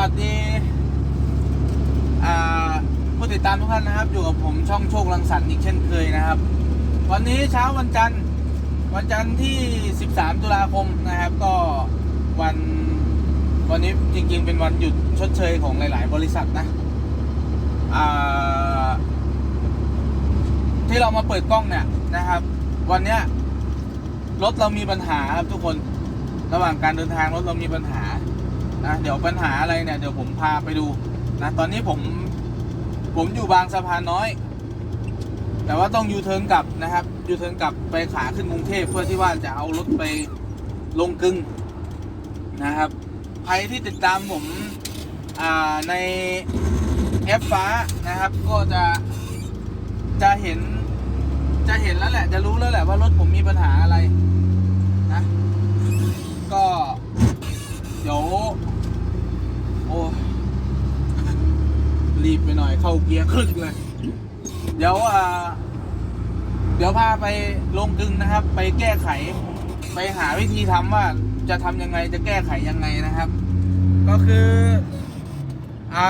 วัสดีผู้ติดตามทุกท่านนะครับ อยู่กับผมช่องโชคลังสรรค์อีกเช่นเคยนะครับ วันนี้เช้าวันจันทร์วันจันทร์ที่ 13 ตุลาคมนะครับ ก็วันวันนี้จริงๆ เป็นวันหยุดชดเชยของหลาย ๆ บริษัทนะที่เรามาเปิดกล้องเนี่ยนะครับ วันเนี้ยรถเรามีปัญหาครับทุกคนระหว่างการเดินทางรถเรามีปัญหา นะเดี๋ยวปัญหาอะไรเนี่ยเดี๋ยวผมพาไปดูนะตอนนี้ผมผมอยู่บางสะพานน้อย แต่ว่าต้องยูเทิร์นกลับนะครับยูเทิร์นกลับไปขาขึ้นกรุงเทพเพื่อที่ว่าจะเอารถไปลงกึ่งนะครับใครที่ติดตามผมในแอปฟ้านะครับ ก็จะจะเห็นจะเห็นแล้วแหละ จะรู้แล้วแหละว่ารถผมมีปัญหาอะไรนะก็เดี๋ยว โอ้รีบไปหน่อยเข้าเกียร์ครึ่งเลย เดี๋ยวอ่าเดี๋ยวพาไปลงกึงนะครับ ไปแก้ไข ไปหาวิธีทำว่าจะทำยังไงจะแก้ไขยังไงนะครับ ก็คืออ่า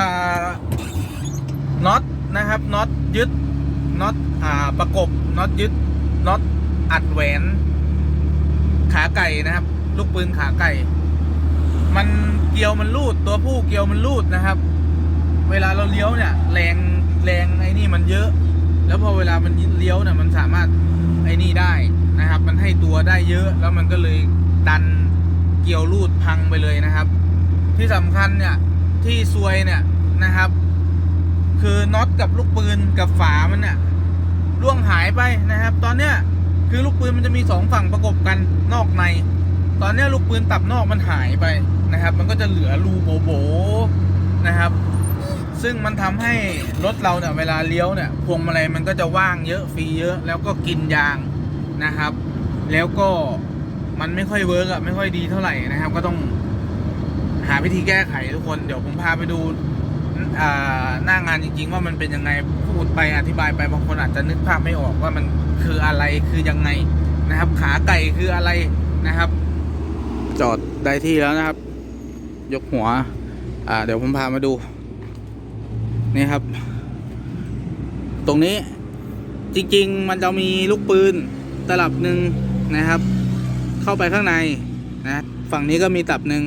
น็อตนะครับน็อตยึดน็อตอ่าประกบน็อตยึดน็อตอัดแหวน ขาไก่นะครับ ลูกปืนขาไก่ มันเกลียวมันรูดตัวผู้เกลียวมันรูดนะครับ เวลาเราเลี้ยวเนี่ย แรงแรงไอ้นี่มันเยอะ แล้วพอเวลามันเลี้ยวเนี่ยมันสามารถไอ้นี่ได้นะครับ มันให้ตัวได้เยอะ แล้วมันก็เลยดันเกลียวรูดพังไปเลยนะครับ ที่สำคัญเนี่ยที่ซวยเนี่ยนะครับ คือน็อตกับลูกปืนกับฝามันเนี่ยล่วงหายไปนะครับ ตอนเนี้ยคือลูกปืนมันจะมีสองฝั่งประกบกันนอกใน ตอนนี้ลูกปืนตับนอกมันหายไปนะครับ มันก็จะเหลือรูโบโบนะครับ ซึ่งมันทำให้รถเราเนี่ยเวลาเลี้ยวเนี่ยพวงมาลัยมันก็จะว่างเยอะฟรีเยอะแล้วก็กินยางนะครับ แล้วก็มันไม่ค่อยเวิร์กอะไม่ค่อยดีเท่าไหร่นะครับ ก็ต้องหาวิธีแก้ไขทุกคนเดี๋ยวผมพาไปดูหน้างานจริง ๆ ว่ามันเป็นยังไงพูดไปอธิบายไปบางคนอาจจะนึกภาพไม่ออกว่ามันคืออะไรคือยังไงนะครับ ขาไก่คืออะไรนะครับ จอดได้ที่แล้วนะครับ ยกหัว อ่า เดี๋ยวผมพามาดู นี่ครับ ตรงนี้จริง ๆ มันจะมีลูกปืนตลับหนึ่งนะครับ เข้าไปข้างในนะ ฝั่งนี้ก็มีตับหนึ่ง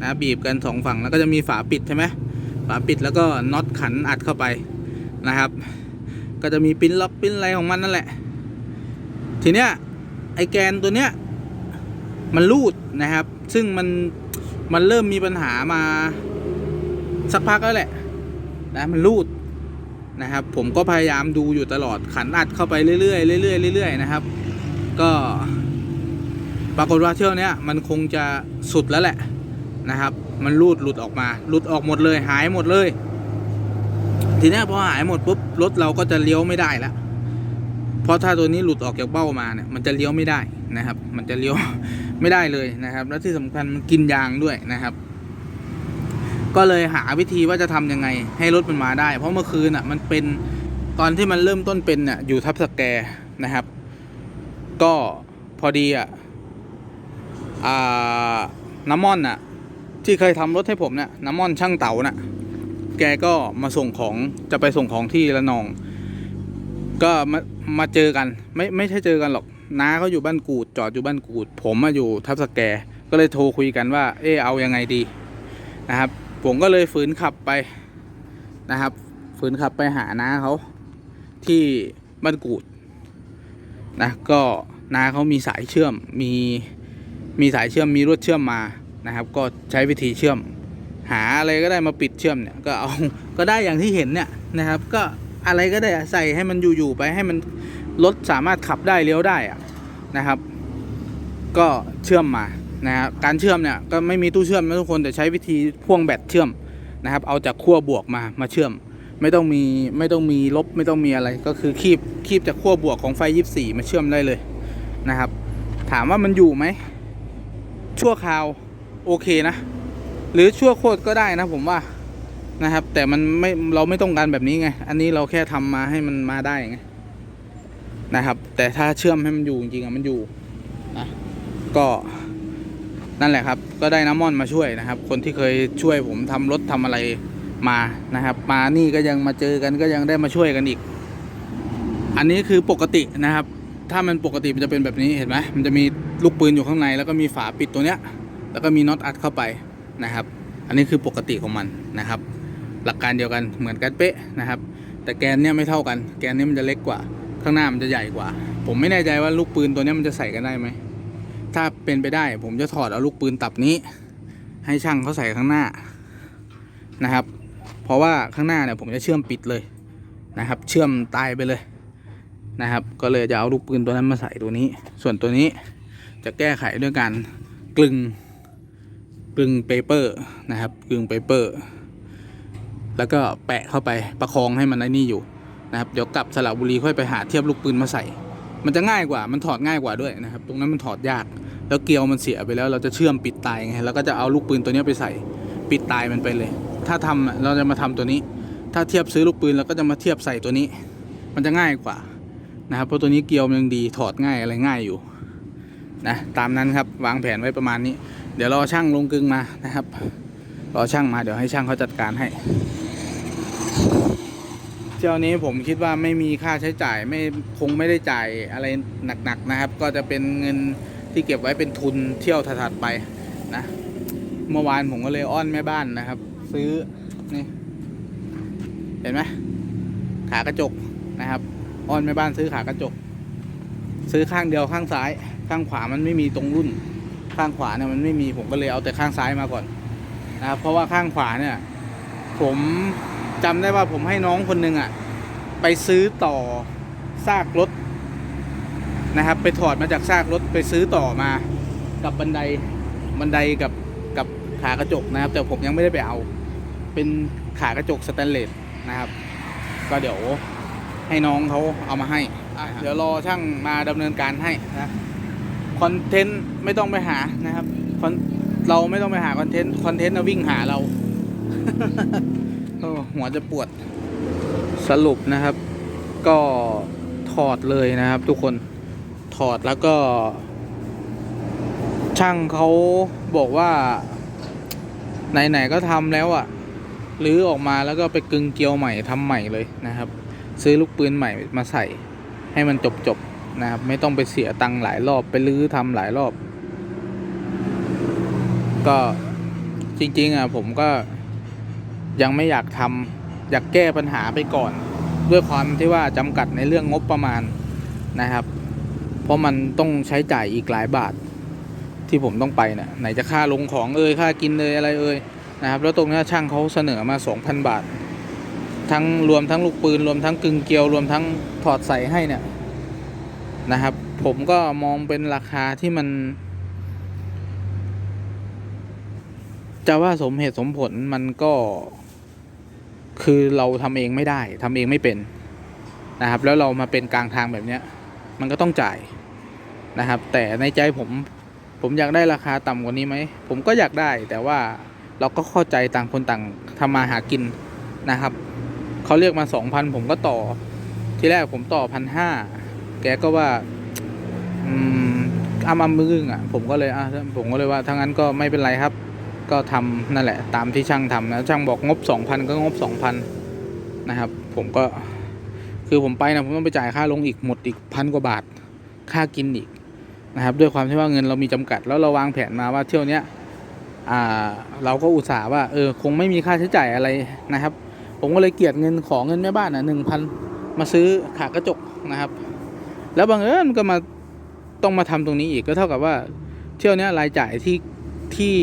นะบีบกันสองฝั่งแล้วก็จะมีฝาปิดใช่ไหมฝาปิดแล้วก็น็อตขันอัดเข้าไปนะครับ ก็จะมีปิ้นล็อกปิ้นอะไรของมันนั่นแหละ ทีเนี้ยไอแกนตัวเนี้ยมันรูดนะครับ ซึ่งมันมันเริ่มมีปัญหามาสักพักแล้วแหละนะมันรูดนะครับ ผมก็พยายามดูอยู่ตลอดขันอัดเข้าไปเรื่อยๆเรื่อยๆเรื่อยๆนะครับ ก็ปรากฏว่าเที่ยวเนี้ยมันคงจะสุดแล้วแหละนะครับ มันรูดหลุดออกมา หลุดออกหมดเลยหายหมดเลย ทีนี้พอหายหมดปุ๊บรถเราก็จะเลี้ยวไม่ได้แล้วเพราะถ้าตัวนี้หลุดออกจากเบ้ามาเนี่ยมันจะเลี้ยวไม่ได้นะครับ มันจะเลี้ยว ไม่ได้เลยนะครับ แล้วที่สำคัญมันกินยางด้วยนะครับ ก็เลยหาวิธีว่าจะทำยังไง ให้รถมันมาได้ เพราะเมื่อคืนอะ มันเป็นตอนที่มันเริ่มต้นเป็นเนี่ยอยู่ทับสแกร์นะครับ ก็พอดีอะอ่าน้ำม่อนอะ ที่เคยทำรถให้ผมเนี่ยน้ำม่อนช่างเต๋าน่ะ แกก็มาส่งของจะไปส่งของที่ระนอง ก็มามาเจอกัน ไม่ไม่ใช่เจอกันหรอก น้าเขาอยู่บ้านกูด จอดอยู่บ้านกูด ผมมาอยู่ทับสแกร์ก็เลยโทรคุยกันว่า เออเอายังไงดีนะครับ ผมก็เลยฝืนขับไปนะครับ ฝืนขับไปหาน้าเขาที่บ้านกูดนะก็น้าเขามีสายเชื่อมมีมีสายเชื่อมมีรวดเชื่อมมานะครับ ก็ใช้วิธีเชื่อม หาอะไรก็ได้มาปิดเชื่อมเนี่ยก็เอาก็ได้อย่างที่เห็นเนี่ยนะครับ ก็อะไรก็ได้ใส่ให้มันอยู่ๆไปให้มันรถสามารถขับได้เลี้ยวได้อะ นะครับ ก็เชื่อมมานะครับการเชื่อมเนี่ยก็ไม่มีตู้เชื่อมนะทุกคนแต่ใช้วิธีพ่วงแบตเชื่อมนะครับ เอาจากขั้วบวกมามาเชื่อม ไม่ต้องมีไม่ต้องมีลบไม่ต้องมีอะไร ก็คือคีบคีบจากขั้วบวกของไฟ 24 มาเชื่อมได้เลยนะครับ ถามว่ามันอยู่ไหมชั่วคราวโอเคนะ หรือชั่วโคตรก็ได้นะผมว่านะครับ แต่มันไม่เราไม่ต้องการแบบนี้ไง อันนี้เราแค่ทำมาให้มันมาได้ไง นะครับ แต่ถ้าเชื่อมให้มันอยู่จริงๆอะมันอยู่นะก็นั่นแหละครับ ก็ได้น้ำมอนมาช่วยนะครับ คนที่เคยช่วยผมทำรถทำอะไรมานะครับ มานี่ก็ยังมาเจอกันก็ยังได้มาช่วยกันอีก อันนี้คือปกตินะครับ ถ้ามันปกติมันจะเป็นแบบนี้เห็นไหมมันจะมีลูกปืนอยู่ข้างใน แล้วก็มีฝาปิดตัวเนี้ย แล้วก็มีน็อตอัดเข้าไปนะครับ อันนี้คือปกติของมันนะครับ หลักการเดียวกันเหมือนกันเป๊ะนะครับ แต่แกนเนี่ยไม่เท่ากัน แกนเนี้มันจะเล็กกว่า ข้างหน้ามันจะใหญ่กว่า ผมไม่แน่ใจว่าลูกปืนตัวนี้มันจะใส่กันได้ไหม ถ้าเป็นไปได้ ผมจะถอดเอาลูกปืนตับนี้ ให้ช่างเขาใส่ข้างหน้านะครับ เพราะว่าข้างหน้าเนี่ยผมจะเชื่อมปิดเลยนะครับ เชื่อมตายไปเลยนะครับ ก็เลยจะเอาลูกปืนตัวนั้นมาใส่ตัวนี้ ส่วนตัวนี้จะแก้ไขด้วยการกลึงกลึงเปเปอร์นะครับกลึงเปเปอร์ แล้วก็แปะเข้าไปประคองให้มันไอ้นี่อยู่ นะครับเดี๋ยวกลับสระบุรีค่อยไปหาเทียบลูกปืนมาใส่ มันจะง่ายกว่ามันถอดง่ายกว่าด้วยนะครับ ตรงนั้นมันถอดยาก แล้วเกลียวมันเสียไปแล้วเราจะเชื่อมปิดตายไงแล้วก็จะเอาลูกปืนตัวนี้ไปใส่ ปิดตายมันไปเลย ถ้าทำอะเราจะมาทำตัวนี้ ถ้าเทียบซื้อลูกปืนเราก็จะมาเทียบใส่ตัวนี้ มันจะง่ายกว่านะครับเพราะตัวนี้เกลียวมันยังดีถอดง่ายอะไรง่ายอยู่นะตามนั้นครับวางแผนไว้ประมาณนี้ เดี๋ยวรอช่างลงกึงมานะครับรอช่างมาเดี๋ยวให้ช่างเขาจัดการให้ ที่ยวนี้ผมคิดว่าไม่มีค่าใช้จ่ายไม่คงไม่ได้จ่ายอะไรหนักๆนะครับ ก็จะเป็นเงินที่เก็บไว้เป็นทุนเที่ยวถัดๆไปนะ เมื่อวานผมก็เลยอ้อนแม่บ้านนะครับ ซื้อนี่เห็นไหมขากระจกนะครับ อ้อนแม่บ้านซื้อขากระจก ซื้อข้างเดียวข้างซ้าย ข้างขวามันไม่มีตรงรุ่น ข้างขวาเนี่ยมันไม่มีผมก็เลยเอาแต่ข้างซ้ายมาก่อนนะครับ เพราะว่าข้างขวาเนี่ย ผม จำได้ว่าผมให้น้องคนหนึ่งอะ ไปซื้อต่อซากรถนะครับ ไปถอดมาจากซากรถไปซื้อต่อมา กับบันไดบันไดกับกับขากระจกนะครับ แต่ผมยังไม่ได้ไปเอา เป็นขากระจกสแตนเลสนะครับ ก็เดี๋ยวให้น้องเขาเอามาให้อะเดี๋ยวรอช่างมาดำเนินการให้นะคอนเทนต์ไม่ต้องไปหานะครับคอนเราไม่ต้องไปหาคอนเทนต์คอนเทนต์นะวิ่งหาเรา โอ้หัวจะปวดสรุปนะครับ ก็ถอดเลยนะครับ ทุกคนถอดแล้วก็ ช่างเขาบอกว่า ไหน ๆ ก็ทำแล้วอะ่ะรื้อออกมาแล้วก็ไปกึงเกลียวใหม่ทำใหม่เลยนะครับ ซื้อลูกปืนใหม่มาใส่ ให้มันจบๆนะครับ ไม่ต้องไปเสียตังค์หลายรอบไปรื้อทำหลายรอบ ก็จริง ๆ อะ ผมก็ ยังไม่อยากทำอยากแก้ปัญหาไปก่อน ด้วยความที่ว่าจำกัดในเรื่องงบประมาณนะครับ เพราะมันต้องใช้จ่ายอีกหลายบาทที่ผมต้องไปเนี่ยไหนจะค่าลงของเอ่ยค่ากินเอ่ยอะไรเอ่ยนะครับ แล้วตรงนี้ช่างเขาเสนอมา 2,000 บาท ทั้งรวมทั้งลูกปืน รวมทั้งกึ่งเกลียวรวมทั้งถอดใส่ให้เนี่ยนะครับ ผมก็มองเป็นราคาที่มัน จะว่าสมเหตุสมผลมันก็ คือเราทำเองไม่ได้ทำเองไม่เป็นนะครับ แล้วเรามาเป็นกลางทางแบบเนี้ย มันก็ต้องจ่ายนะครับ แต่ในใจผม ผมอยากได้ราคาต่ำกว่านี้ไหมผมก็อยากได้ แต่ว่าเราก็เข้าใจต่างคนต่างทำมาหากินนะครับเขาเรียกมาสองพันผมก็ต่อ ที่แรกผมต่อพันห้าแกก็ว่าอืมอ้ำอ้ำมึงอะ ผมก็เลยอะผมก็เลยว่าถ้างั้นก็ไม่เป็นไรครับ ก็ทำนั่นแหละตามที่ช่างทำนะช่างบอกงบสองพันก็งบสองพันนะครับ ผมก็คือผมไปนะผมต้องไปจ่ายค่าลงอีกหมดอีกพันกว่าบาทค่ากินอีกนะครับด้วยความที่ว่าเงินเรามีจำกัด แล้วเราวางแผนมาว่าเที่ยวเนี้ยอ่าเราก็อุตส่าห์ว่าเออคงไม่มีค่าใช้จ่ายอะไรนะครับ ผมก็เลยเกียดเงินของเงินแม่บ้านอะหนึ่งพันมาซื้อขากระจกนะครับ แล้วบังเอิญก็มาต้องมาทำตรงนี้อีกก็เท่ากับว่าเที่ยวเนี้ยรายจ่ายที่ที่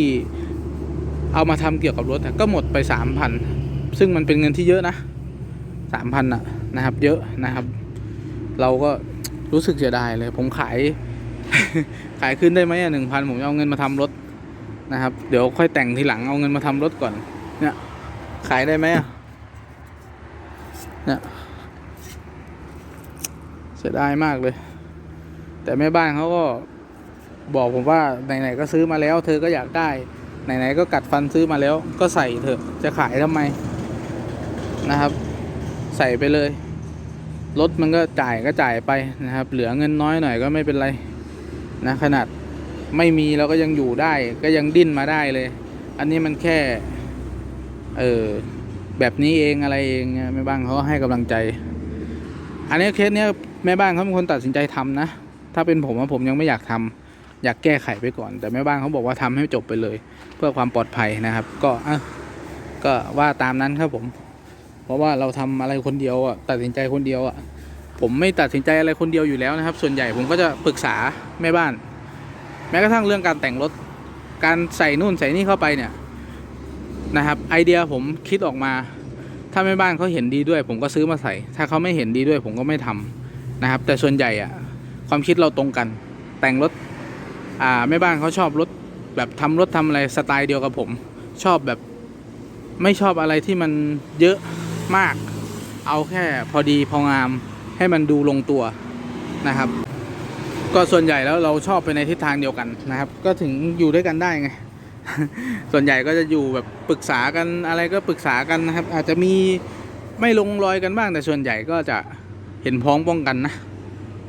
เอามาทำเกี่ยวกับรถก็หมดไปสามพันซึ่งมันเป็นเงินที่เยอะนะสามพันอะนะครับ เยอะนะครับ เราก็รู้สึกเสียดายเลย ผมขาย ขายขึ้นได้ไหมอะหนึ่งพันผมจะเอาเงินมาทำรถนะครับ เดี๋ยวค่อยแต่งทีหลังเอาเงินมาทำรถก่อน เนี่ย ขายได้ไหมอะเนี่ยเสียดายมากเลย แต่แม่บ้านเขาก็บอกผมว่าไหนๆก็ซื้อมาแล้ว เธอก็อยากได้ ไหนๆก็กัดฟันซื้อมาแล้วก็ใส่เถอะจะขายทำไมนะครับ ใส่ไปเลยรถมันก็จ่ายก็จ่ายไปนะครับ เหลือเงินน้อยหน่อยก็ไม่เป็นไรนะขนาดไม่มีเราก็ยังอยู่ได้ ก็ยังดิ้นมาได้เลย อันนี้มันแค่เออแบบนี้เองอะไรเองแม่บ้านเขาก็ให้กำลังใจ อันนี้เคสเนี้ยแม่บ้านเขาเป็นคนตัดสินใจทำนะ ถ้าเป็นผมผมยังไม่อยากทำ อยากแก้ไขไปก่อน แต่แม่บ้านเขาบอกว่าทำให้จบไปเลย เพื่อความปลอดภัยนะครับ ก็อะก็ว่าตามนั้นครับผม เพราะว่าเราทำอะไรคนเดียวอะตัดสินใจคนเดียวอะผมไม่ตัดสินใจอะไรคนเดียวอยู่แล้วนะครับ ส่วนใหญ่ผมก็จะปรึกษาแม่บ้าน แม้กระทั่งเรื่องการแต่งรถ การใส่นู่นใส่นี่เข้าไปเนี่ยนะครับ ไอเดียผมคิดออกมา ถ้าแม่บ้านเขาเห็นดีด้วย ผมก็ซื้อมาใส่ ถ้าเขาไม่เห็นดีด้วย ผมก็ไม่ทำนะครับ แต่ส่วนใหญ่อะความคิดเราตรงกัน แต่งรถ อ่าแม่บ้านเขาชอบรถแบบทำรถทำอะไรสไตล์เดียวกับผม ชอบแบบไม่ชอบอะไรที่มันเยอะมาก เอาแค่พอดีพองามให้มันดูลงตัวนะครับ ก็ส่วนใหญ่แล้วเราชอบไปในทิศทางเดียวกันนะครับ ก็ถึงอยู่ด้วยกันได้ไงส่วนใหญ่ก็จะอยู่แบบปรึกษากันอะไรก็ปรึกษากันนะครับ อาจจะมีไม่ลงรอยกันบ้างแต่ส่วนใหญ่ก็จะเห็นพ้องป้องกันนะ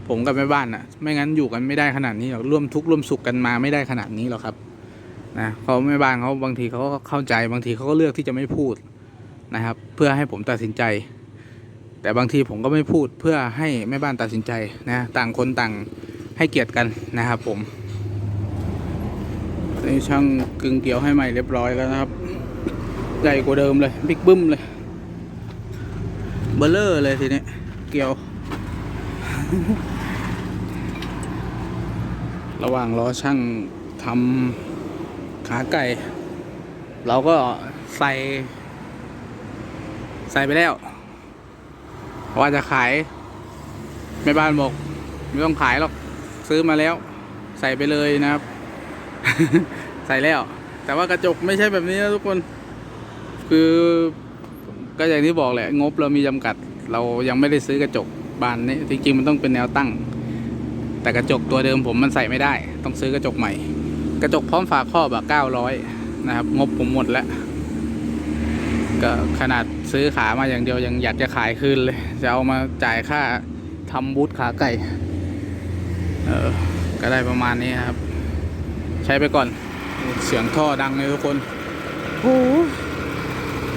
ผมกับแม่บ้านนะ่ะไม่งั้นอยู่กันไม่ได้ขนาดนี้หรอกร่วมทุกข์ร่วมสุขกันมาไม่ได้ขนาดนี้หรอกครับนะเขาแม่บ้านเขาบางทีเขาก็เข้าใจบางทีเขาก็เลือกที่จะไม่พูดนะครับ เพื่อให้ผมตัดสินใจ แต่บางทีผมก็ไม่พูดเพื่อให้แม่บ้านตัดสินใจนะต่างคนต่างให้เกียรติกันนะครับ ผมนี่ช่างกึ่งเกี่ยวให้ใหม่เรียบร้อยแล้วนะครับใหญ่กว่าเดิมเลยบิ๊กบึ้มเลยเบลเลอร์เลยทีนี้เกี่ยว ระหว่างรอช่างทำขาไก่ เราก็ใส่ ใส่ไปแล้ว ว่าจะขายแม่บ้านบอกไม่ต้องขายหรอกซื้อมาแล้ว ใส่ไปเลยนะครับ ใส่แล้ว แต่ว่ากระจกไม่ใช่แบบนี้นะทุกคน คือก็อย่างที่บอกแหละ งบเรามีจำกัด เรายังไม่ได้ซื้อกระจกบานนี้จริงๆมันต้องเป็นแนวตั้ง แต่กระจกตัวเดิมผมมันใส่ไม่ได้ ต้องซื้อกระจกใหม่ กระจกพร้อมฝาครอบอะเก้าร้อยนะครับ งบผมหมดแล้ว ก็ขนาดซื้อขามาอย่างเดียวยังอยากจะขายคืนเลย จะเอามาจ่ายค่าทำบูธขาไก่ เออ ก็ได้ประมาณนี้ครับ ใช้ไปก่อน เสียงท่อดังเลยทุกคนโอ้โห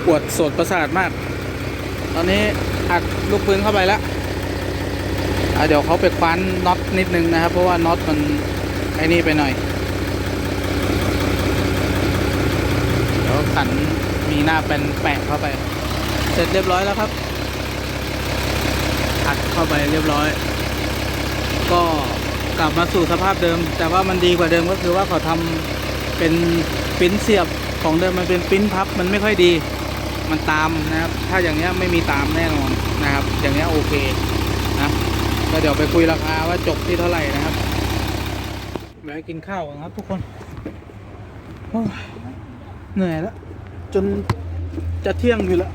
ปวดโสดประสาทมาก ตอนนี้อัดลูกปืนเข้าไปแล้วอะ เดี๋ยวเขาไปคว้านน็อตนิดนึงนะครับ เพราะว่าน็อตมันไอ้นี่ไปหน่อย เดี๋ยวขันมีหน้าเป็นแปะเข้าไป เสร็จเรียบร้อยแล้วครับ อัดเข้าไปเรียบร้อย ก็กลับมาสู่สภาพเดิม แต่ว่ามันดีกว่าเดิมก็คือว่าเขาทำเป็นปิ้นเสียบของเดิมมันเป็นปิ้นพับมันไม่ค่อยดี มันตามนะครับ ถ้าอย่างเงี้ยไม่มีตามแน่นอนนะครับ อย่างเงี้ยโอเค ดี๋ยวไปคุยราคาว่าจบที่เท่าไหร่นะครับแวะกินข้าวกันครับทุกคนเหนื่อยแล้ว จนจะเที่ยงอยู่แล้ว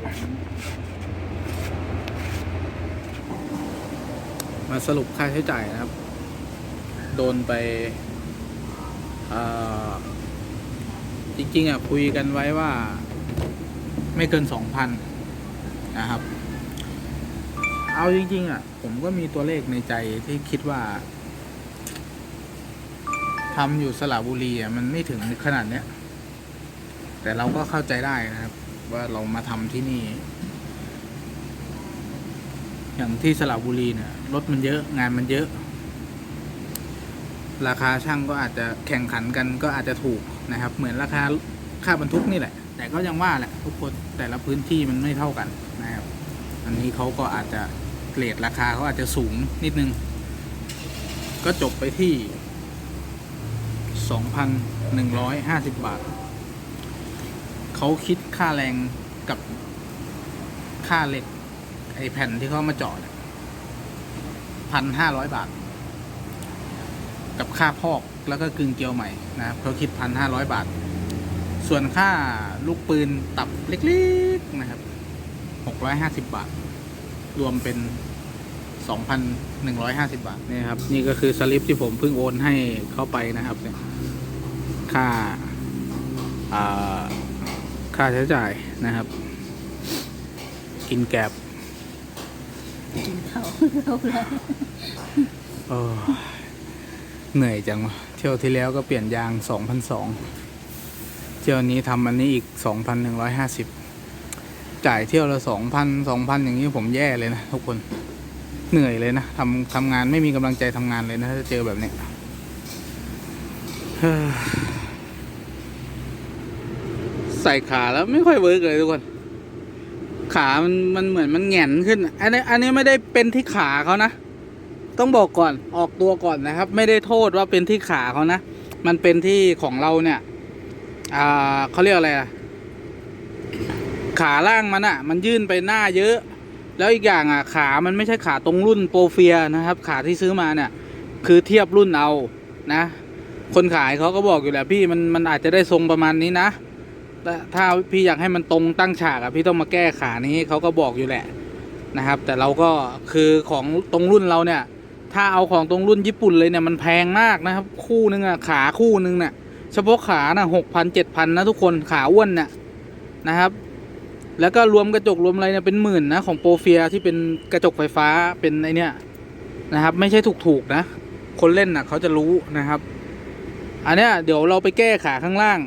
มาสรุปค่าใช้จ่ายนะครับ โดนไปจริงๆอะคุยกันไว้ว่า ไม่เกินสองพันนะครับ เอาจริง ๆ อะ ผมก็มีตัวเลขในใจที่คิดว่าทำอยู่สระบุรีอะมันไม่ถึงขนาดเนี้ย แต่เราก็เข้าใจได้นะครับ ว่าเรามาทำที่นี่ อย่างที่สระบุรีเนี่ยรถมันเยอะงานมันเยอะ ราคาช่างก็อาจจะแข่งขันกันก็อาจจะถูกนะครับ เหมือนราคาค่าบรรทุกนี่แหละ แต่ก็ยังว่าแหละทุกคนแต่ละพื้นที่มันไม่เท่ากันนะครับ อันนี้เขาก็อาจจะเกรดราคาเขาอาจจะสูงนิดนึง ก็จบไปที่ 2,150 บาท เขาคิดค่าแรงกับค่าเหล็ก ไอแผ่นที่เขามาเจาะพันห้าร้อยบาท กับค่าพอกแล้วก็กึ่งเกลียวใหม่นะครับเขาคิดพันห้าร้อยบาท ส่วนค่าลูกปืนตับเล็กๆนะครับ 650 บาท รวมเป็น 2,150 บาทนี่ครับ นี่ก็คือสลิปที่ผมเพิ่งโอนให้เข้าไปนะครับเนี่ยค่าค่าใช้จ่ายนะครับ กินแกบกินเขาเขาแล้วเหนื่อยจังเที่ยวที่แล้วก็เปลี่ยนยางสองพันสองเที่ยวนี้ทำอันนี้อีกสองพันหนึ่งร้อยห้าสิบ จ่ายเที่ยวละสองพันสองพันอย่างนี้ผมแย่เลยนะทุกคนเหนื่อยเลยนะทำทำงานไม่มีกำลังใจทำงานเลยนะถ้าเจอแบบนี้ใส่ขาแล้วไม่ค่อยเวิร์กเลยทุกคน ขามันมันเหมือนมันแหงนขึ้น อันนี้อันนี้ไม่ได้เป็นที่ขาเขานะ ต้องบอกก่อนออกตัวก่อนนะครับ ไม่ได้โทษว่าเป็นที่ขาเขานะ มันเป็นที่ของเราเนี่ย อ่าเขาเรียกอะไรอะ ขาล่างมันอะมันยื่นไปหน้าเยอะ แล้วอีกอย่างอะขามันไม่ใช่ขาตรงรุ่นโปรเฟียนะครับ ขาที่ซื้อมาเนี่ย คือเทียบรุ่นเอานะ คนขายเขาก็บอกอยู่แหละพี่มันมันอาจจะได้ทรงประมาณนี้นะแต่ถ้าพี่อยากให้มันตรงตั้งฉากอะพี่ต้องมาแก้ขานี้เขาก็บอกอยู่แหละนะครับ แต่เราก็คือของตรงรุ่นเราเนี่ย ถ้าเอาของตรงรุ่นญี่ปุ่นเลยเนี่ยมันแพงมากนะครับ คู่หนึ่งอะขาคู่หนึ่งเนี่ยเฉพาะขาน่ะหกพันเจ็ดพันนะทุกคนขาอ้วนเนี่ยนะครับ แล้วก็รวมกระจกรวมอะไรเนี่ยเป็นหมื่นนะของโปรเฟียที่เป็นกระจกไฟฟ้าเป็นไอเนี่ยนะครับ ไม่ใช่ถูกๆนะ คนเล่นน่ะเขาจะรู้นะครับ อันเนี้ยเดี๋ยวเราไปแก้ขาข้างล่าง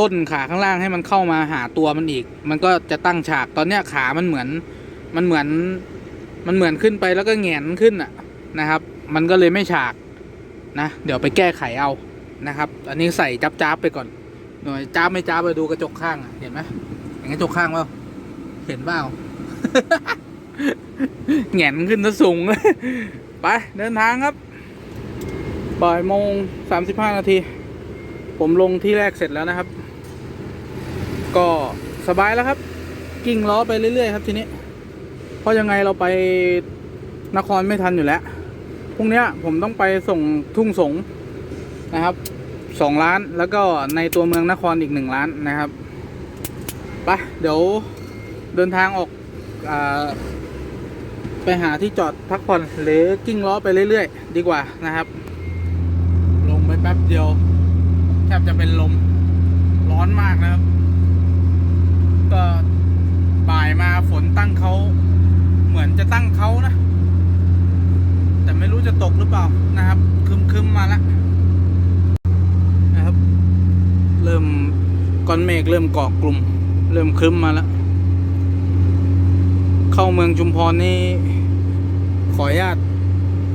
ล่นขาข้างล่างให้มันเข้ามาหาตัวมันอีก มันก็จะตั้งฉากตอนเนี้ยขามันเหมือนมันเหมือนมันเหมือนขึ้นไปแล้วก็แหงนขึ้นอะนะครับ มันก็เลยไม่ฉากนะ เดี๋ยวไปแก้ไขเอานะครับ อันนี้ใส่จับจ้าบๆไปก่อนหน่อยจ้าบไม่จ้าบไปดูกระจกข้างเห็นไหมเห็นกระจกข้างเปล่า เห็นเปล่าแงนขึ้นซะสูง ไป เดินทางครับ บ่ายโมงสามสิบห้านาที ผมลงที่แรกเสร็จแล้วนะครับ ก็สบายแล้วครับ กิ่งล้อไปเรื่อย ๆ ครับทีนี้ เพราะยังไงเราไปนครไม่ทันอยู่แล้ว พรุ่งนี้ผมต้องไปส่งทุ่งสงนะครับสองล้านแล้วก็ในตัวเมืองนครอีกหนึ่งล้านนะครับ ไป เดี๋ยว เดินทางออกอไปหาที่จอดพักผ่อนหรือกิ้งล้อไปเรื่อย ๆ ดีกว่านะครับ ลงไปแป๊บเดียวแทบจะเป็นลมร้อนมากนะครับ ก็บ่ายมาฝนตั้งเขาเหมือนจะตั้งเขานะ แต่ไม่รู้จะตกหรือเปล่านะครับคึมๆมาแล้วนะครับ เริ่มก้อนเมฆเริ่มเกาะกลุ่ม เริ่มคึมมาแล้ว เข้าเมืองชุมพรนี่ขออนุญาต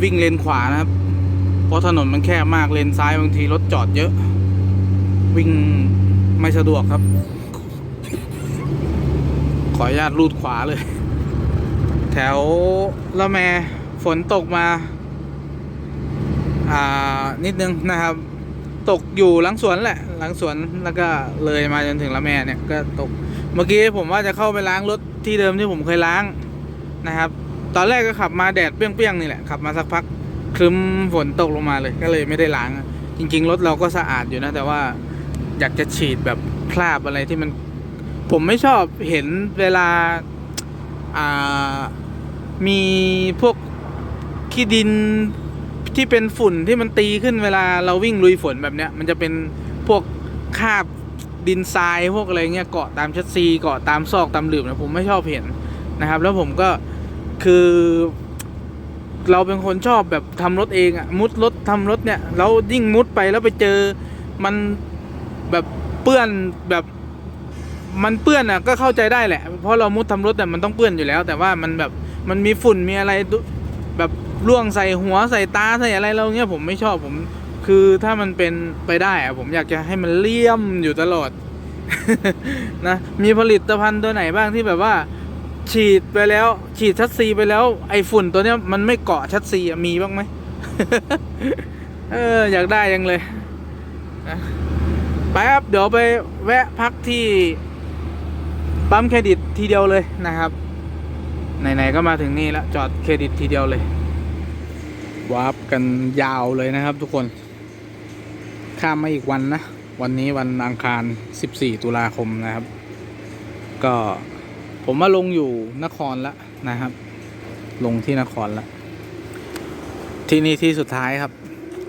วิ่งเลนขวานะครับ เพราะถนนมันแคบมากเลนซ้ายบางทีรถจอดเยอะ วิ่งไม่สะดวกครับ ขออนุญาตลูดขวาเลย แถวละแมฝนตกมา อ่านิดนึงนะครับ ตกอยู่หลังสวนแหละ หลังสวนแล้วก็เลยมาจนถึงละแมเนี่ยก็ตก เมื่อกี้ผมว่าจะเข้าไปล้างรถที่เดิมที่ผมเคยล้างนะครับ ตอนแรกก็ขับมาแดดเปรี้ยงๆนี่แหละขับมาสักพักครึ้มฝนตกลงมาเลยก็เลยไม่ได้ล้าง จริง ๆ รถเราก็สะอาดอยู่นะ แต่ว่าอยากจะฉีดแบบคราบอะไรที่มัน ผมไม่ชอบเห็นเวลาอ่ามีพวกขี้ดินที่เป็นฝุ่นที่มันตีขึ้นเวลาเราวิ่งลุยฝนแบบเนี้ย มันจะเป็นพวกคราบ ดินทรายพวกอะไรเงี้ยเกาะตามชัดซีเกาะตามซอกตามหลืบนะผมไม่ชอบเห็นนะครับ แล้วผมก็คือ เราเป็นคนชอบแบบทำรถเองอะมุดรถทำรถเนี่ยแล้วยิ่งมุดไปแล้วไปเจอมันแบบเปื้อนแบบมันเปื้อนอะก็เข้าใจได้แหละ เพราะเรามุดทำรถแต่มันต้องเปื้อนอยู่แล้ว แต่ว่ามันแบบมันมีฝุ่นมีอะไรแบบล่วงใส่หัวใส่ตาใส่อะไรเราเงี้ยผมไม่ชอบผม คือถ้ามันเป็นไปได้อะผมอยากจะให้มันเลี่ยมอยู่ตลอด นะ มีผลิตภัณฑ์ตัวไหนบ้างที่แบบว่า ฉีดไปแล้ว ฉีดชัดซีไปแล้ว ไอฝุ่นตัวเนี้ยมันไม่เกาะชัดซีอะมีบ้างไหมเอออยากได้ยังเลยนะไปครับเดี๋ยวไปแวะพักที่ปั๊มเครดิตทีเดียวเลยนะครับไหนๆก็มาถึงนี่แล้วจอดเครดิตทีเดียวเลยวาร์ปกันยาวเลยนะครับทุกคน ข้ามมาอีกวันนะ วันนี้วันอังคาร 14 ตุลาคมนะครับ ก็ผมมาลงอยู่นครแล้วนะครับ ลงที่นครแล้วที่นี่ที่สุดท้ายครับ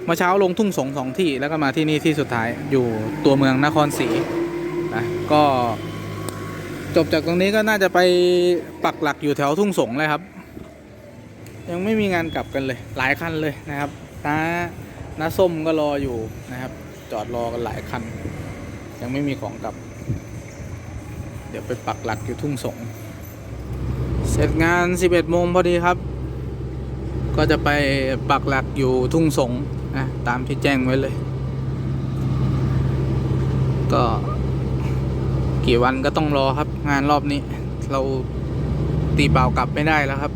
เมื่อเช้าลงทุ่งสงสองที่แล้วก็มาที่นี่ที่สุดท้ายอยู่ตัวเมืองนครศรีนะก็จบจากตรงนี้ก็น่าจะไปปักหลักอยู่แถวทุ่งสงเลยครับ ยังไม่มีงานกลับกันเลย หลายคันเลยนะครับตา น้าส้มก็รออยู่นะครับ จอดรอกันหลายคัน ยังไม่มีของกลับ เดี๋ยวไปปักหลักอยู่ทุ่งสง เสร็จงาน 11โมงพอดีครับ ก็จะไปปักหลักอยู่ทุ่งสงนะตามที่แจ้งไว้เลย ก็กี่วันก็ต้องรอครับงานรอบนี้ เราตีเปล่ากลับไม่ได้แล้วครับ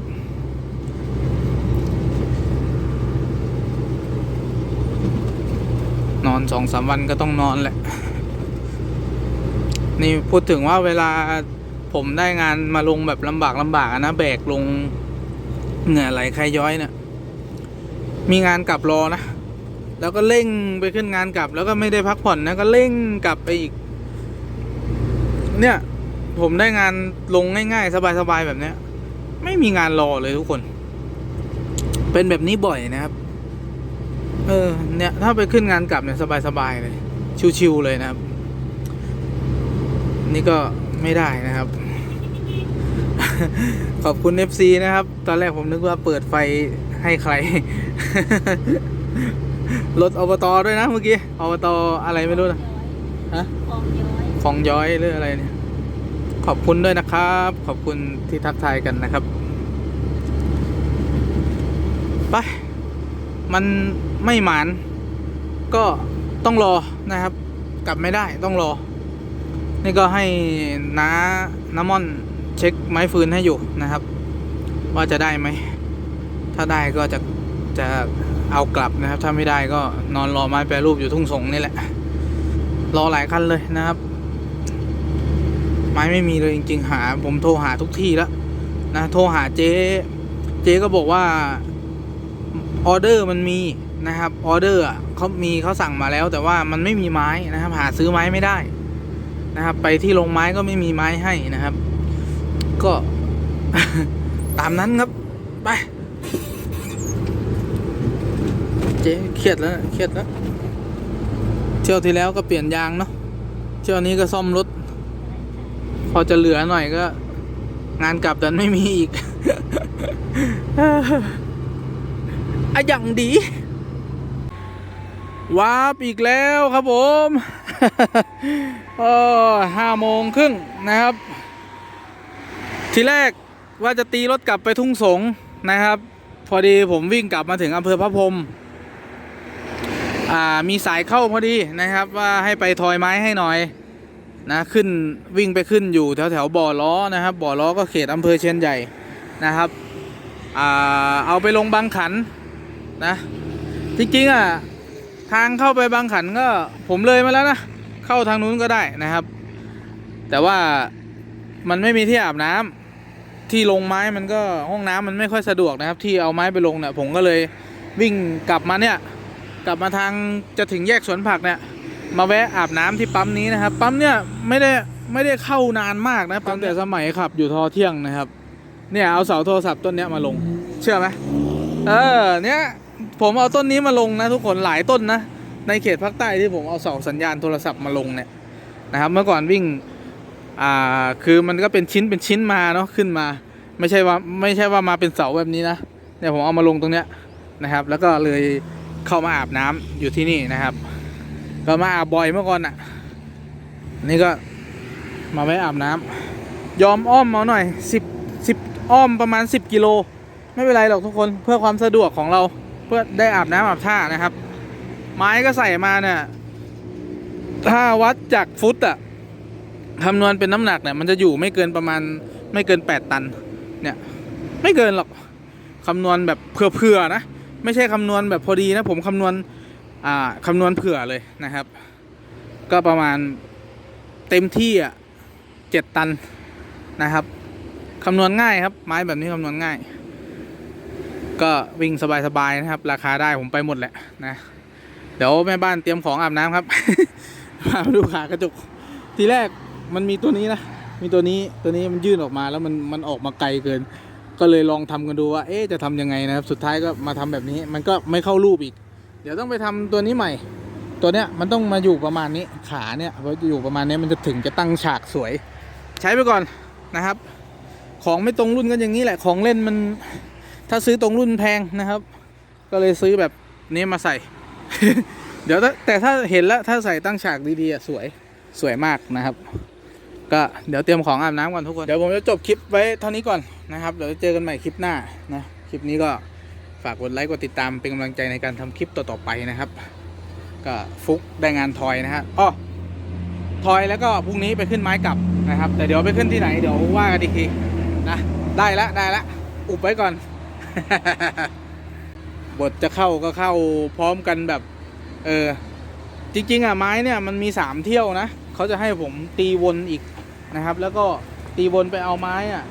อนสองสามวันก็ต้องนอนแหละ นี่พูดถึงว่าเวลาผมได้งานมาลงแบบลำบากลำบากนะแบกลงเหงื่อไหลใครย้อยเนี่ยมีงานกลับรอนะ แล้วก็เร่งไปขึ้นงานกลับ แล้วก็ไม่ได้พักผ่อนนะก็เร่งกลับไปอีก เนี่ย ผมได้งานลงง่าย ๆ สบายๆแบบเนี้ย ไม่มีงานรอเลยทุกคน เป็นแบบนี้บ่อยนะครับ เออ เนี่ย ถ้าไปขึ้นงานกลับเนี่ยสบายๆเลย ชิวๆเลยนะครับ นี่ก็ไม่ได้นะครับ ขอบคุณ FC นะครับ ตอนแรกผมนึกว่าเปิดไฟให้ใคร รถอบตด้วยนะเมื่อกี้อบตอะไรไม่รู้นะฮะของย้อยของย้อยหรืออะไรเนี่ย ขอบคุณด้วยนะครับ ขอบคุณที่ทักทายกันนะครับ ไป มันไม่หมานก็ต้องรอนะครับ กลับไม่ได้ต้องรอ นี่ก็ให้น้าน้ำม่อนเช็คไม้ฟืนให้อยู่นะครับ ว่าจะได้ไหม ถ้าได้ก็จะจะเอากลับนะครับ ถ้าไม่ได้ก็นอนรอไม้แปรรูปอยู่ทุ่งสงนี่แหละ รอหลายคันเลยนะครับ ไม้ไม่มีเลยจริง ๆ หา ผมโทรหาทุกที่แล้วนะโทรหาเจ๊ เจ๊ก็บอกว่า ออเดอร์มันมีนะครับออเดอร์เขามีเขาสั่งมาแล้ว แต่ว่ามันไม่มีไม้นะครับ หาซื้อไม้ไม่ได้นะครับ ไปที่โรงไม้ก็ไม่มีไม้ให้นะครับ ก็ตามนั้นครับไปเจ๊เครียดแล้วนะเครียดแล้วเที่ยวที่แล้วก็เปลี่ยนยางเนาะเที่ยวนี้ก็ซ่อมรถ พอจะเหลือหน่อยก็ งานกลับดันไม่มีอีก อย่างดีวาร์ปอีกแล้วครับผมโอ้ห้าโมงครึ่งนะครับ ทีแรกว่าจะตีรถกลับไปทุ่งสงนะครับ พอดีผมวิ่งกลับมาถึงอำเภอพระพรหมอ่ามีสายเข้าพอดีนะครับ ว่าให้ไปทอยไม้ให้หน่อยนะขึ้นวิ่งไปขึ้นอยู่แถวแถวบ่อล้อนะครับบ่อล้อก็เขตอำเภอเชียนใหญ่นะครับอ่าเอาไปลงบางขัน นะ จริงๆอะทางเข้าไปบางขันก็ผมเลยมาแล้วนะ เข้าทางนู้นก็ได้นะครับ แต่ว่ามันไม่มีที่อาบน้ำที่ลงไม้มันก็ห้องน้ำมันไม่ค่อยสะดวกนะครับ ที่เอาไม้ไปลงเนี่ยผมก็เลยวิ่งกลับมาเนี่ย กลับมาทางจะถึงแยกสวนผักเนี่ย มาแวะอาบน้ำที่ปั๊มนี้นะครับ ปั๊มเนี่ยไม่ได้ไม่ได้เข้านานมากนะปั๊มแต่สมัยขับอยู่ทอเที่ยงนะครับ เนี่ยเอาเสาโทรศัพท์ต้นเนี้ยมาลง เชื่อไหมเออเนี่ย ผมเอาต้นนี้มาลงนะทุกคนหลายต้นนะ ในเขตภาคใต้ที่ผมเอาเสาสัญญาณโทรศัพท์มาลงเนี่ยนะครับ เมื่อก่อนวิ่งอ่าคือมันก็เป็นชิ้นเป็นชิ้นมาเนาะขึ้นมา ไม่ใช่ว่าไม่ใช่ว่ามาเป็นเสาแบบนี้นะเนี่ยผมเอามาลงตรงเนี้ยนะครับ แล้วก็เลยเข้ามาอาบน้ำอยู่ที่นี่นะครับ ก็มาอาบบ่อยเมื่อก่อนอะ นี่ก็มาไว้อาบน้ำยอมอ้อมเอาหน่อยสิบสิบอ้อมประมาณสิบกิโลไม่เป็นไรหรอกทุกคนเพื่อความสะดวกของเรา พื่อได้อาบน้ำอาบท่านะครับ ไม้ก็ใส่มาเนี่ยถ้าวัดจากฟุตอะคำนวณเป็นน้ำหนักเนี่ยมันจะอยู่ไม่เกินประมาณไม่เกินแปดตัน เนี่ย ไม่เกินหรอกคำนวณแบบเผื่อๆนะ ไม่ใช่คำนวณแบบพอดีนะ ผมคำนวณอ่าคำนวณเผื่อเลยนะครับ ก็ประมาณเต็มที่อะเจ็ดตันนะครับคำนวณง่ายครับ ไม้แบบนี้คำนวณง่าย ก็วิ่งสบายๆนะครับ ราคาได้ผมไปหมดแหละนะ เดี๋ยวแม่บ้านเตรียมของอาบน้ำครับมาดูขากระจก ทีแรกมันมีตัวนี้นะ มีตัวนี้ตัวนี้มันยื่นออกมาแล้วมันมันออกมาไกลเกิน ก็เลยลองทำกันดูว่า เอ๊จะทำยังไงนะครับ สุดท้ายก็มาทำแบบนี้ มันก็ไม่เข้ารูปอีก เดี๋ยวต้องไปทำตัวนี้ใหม่ ตัวเนี้ยมันต้องมาอยู่ประมาณนี้ ขาเนี่ยพออยู่ประมาณนี้มันจะถึงจะตั้งฉากสวย ใช้ไปก่อนนะครับ ของไม่ตรงรุ่นกันอย่างนี้แหละ ของเล่นมัน ถ้าซื้อตรงรุ่นแพงนะครับ ก็เลยซื้อแบบนี้มาใส่ เดี๋ยวแต่ถ้าเห็นแล้วถ้าใส่ตั้งฉากดีๆอะสวยสวยมากนะครับ ก็เดี๋ยวเตรียมของอาบน้ำก่อนทุกคนเดี๋ยวผมจะจบคลิปไว้เท่านี้ก่อนนะครับเดี๋ยวเจอกันใหม่คลิปหน้านะคลิปนี้ก็ฝากกดไลค์กดติดตามเป็นกำลังใจในการทำคลิปต่อๆไปนะครับ ก็ฟุกได้งานทอยนะฮะอ้อทอยแล้วก็พรุ่งนี้ไปขึ้นไม้กลับนะครับ แต่เดี๋ยวไปขึ้นที่ไหนเดี๋ยวว่ากันอีกทีนะได้ละได้ละอุบไว้ก่อน บทจะเข้าก็เข้าพร้อมกันแบบ เออ จริง ๆ อะ ไม้เนี่ยมันมีสามเที่ยวนะเขาจะให้ผมตีวนอีกนะครับ แล้วก็ตีวนไปเอาไม้อะ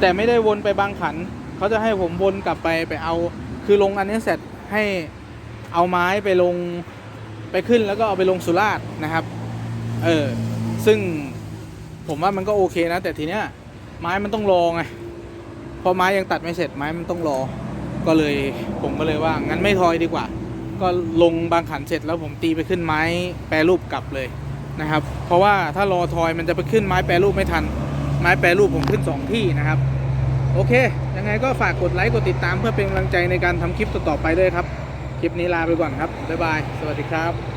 แต่ไม่ได้วนไปบางขันเขาจะให้ผมวนกลับไปไปเอา คือลงอันนี้เสร็จให้เอาไม้ไปลงไปขึ้นแล้วก็เอาไปลงสุราษฎร์นะครับ เออ ซึ่งผมว่ามันก็โอเคนะ แต่ทีเนี้ยไม้มันต้องรอไง พราะไม้ยังตัดไม่เสร็จไม้มันต้องรอ ก็เลยผมก็เลยว่างั้นไม่ทอยดีกว่า ก็ลงบางขันเสร็จแล้วผมตีไปขึ้นไม้แปรรูปกลับเลยนะครับ เพราะว่าถ้ารอทอยมันจะไปขึ้นไม้แปรรูปไม่ทัน ไม้แปรรูปผมขึ้นสองที่นะครับ โอเค ยังไงก็ฝากกดไลค์กดติดตามเพื่อเป็นกำลังใจในการทำคลิปต่อๆไปด้วยครับ คลิปนี้ลาไปก่อนครับบ๊ายบาย สวัสดีครับ